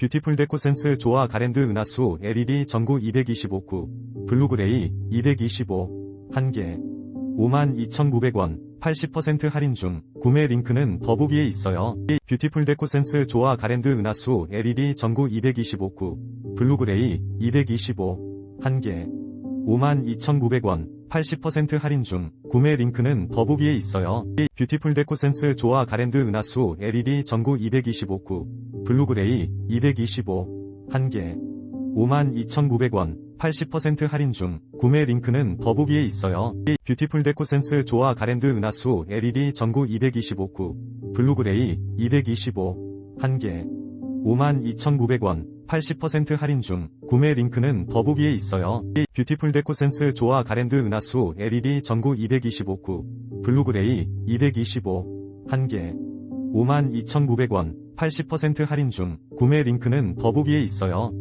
뷰티풀 데코 센스 조화 가랜드 은하수 LED 전구 225구 블루그레이 225 1개 52,900원 80% 할인 중 구매 링크는 더보기에 있어요. 뷰티풀 데코 센스 조화 가랜드 은하수 LED 전구 225구 블루그레이 225 1개 52,900원 80% 할인 중 구매 링크는 더보기에 있어요. 뷰티풀 데코 센스 조화 가랜드 은하수 LED 전구 225구 블루그레이 225 1개. 52,900원. 80% 할인 중 구매 링크는 더보기에 있어요. 뷰티풀 데코 센스 조화 가랜드 은하수 LED 전구 225구. 블루그레이 225 1개. 52,900원. 80% 할인 중 구매 링크는 더보기에 있어요. 뷰티풀 데코 센스 조화 가랜드 은하수 LED 전구 225구. 블루그레이 225 1개 52,900원 80% 할인 중 구매 링크는 더보기에 있어요.